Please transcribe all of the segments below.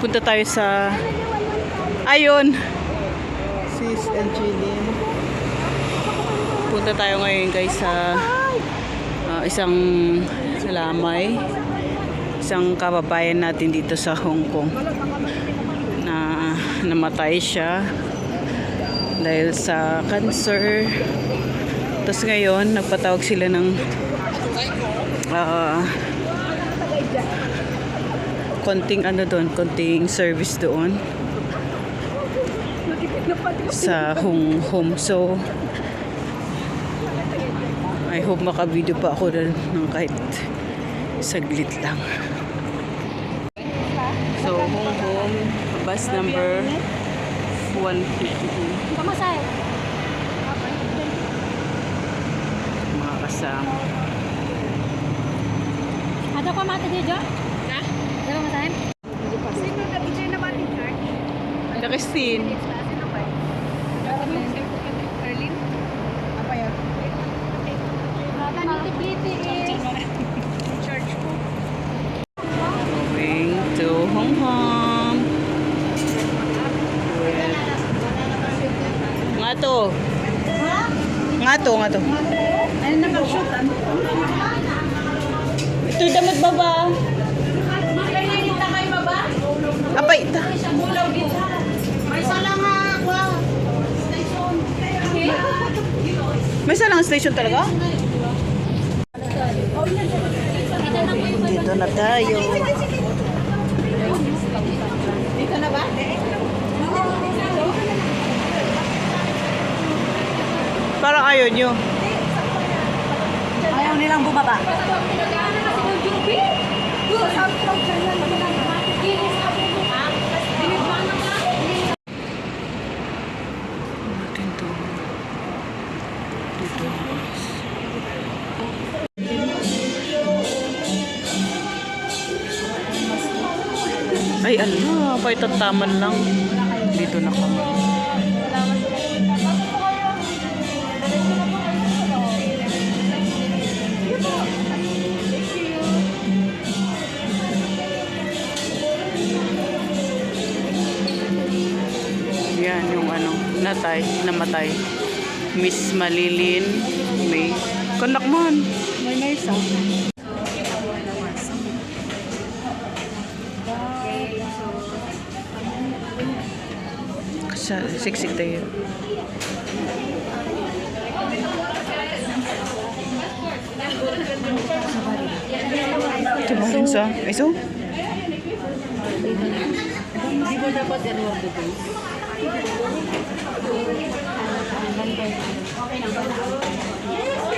Punta tayo sa... Ayun! Sis and Jeline. Punta tayo ngayon guys sa ah, isang lamay. Isang kababayan natin dito sa Hong Kong na namatay siya dahil sa cancer. Tapos ngayon, nagpatawag sila ng ah, konting ano doon, konting service doon sa home home. So, I hope makabideo pa ako doon ng kahit saglit lang. So, home home, bus number 152. Kamasay. Mga kasama. Ada ko mata dia, po. Going to home home. Nga to. Nga to, nga to. Ano na mag-shoot? Ito'y damat baba. May nakita kayo ba ba? Apay, ita. Bulaw dito. May sala nga ako. Station. May salang station talaga? Dito na tayo. Dito na ba? Parang ayaw nyo. Ayaw nilang bumaba. Natin Ay, ano, paitataman lang. Dito na kami. Yan yung ano, natay, namatay. Miss Malilin May. Kanak man. May nurse Sa siksik tayo. Tumarin sa. Ay, so? Hindi mo dapat yan wag dito. In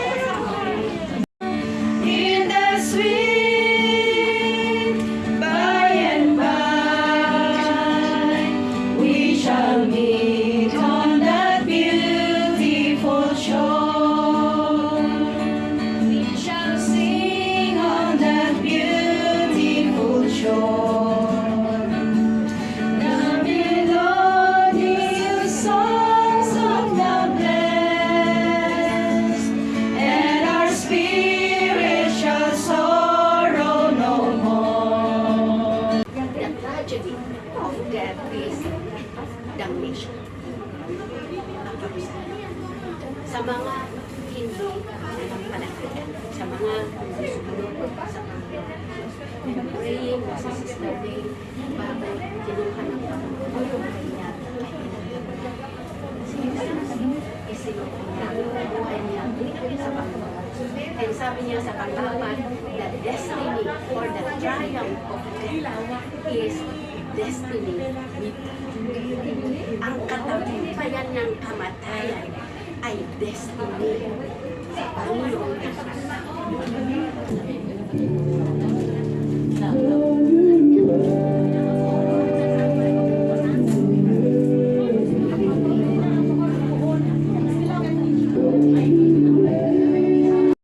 damnation. Sa mga hindi mananampalataya, sa mga sumunod sa mga praying sa Sister May, bakit kinuha ng Panginoon yung kanya Si Jesus, isinuha ang buhay niya sa Panginoon. And sabi niya sa panglaban, the destiny or the triumph of death is destiny with Ang katagumpayan ng kamatayan ay destiny sa Panginoon.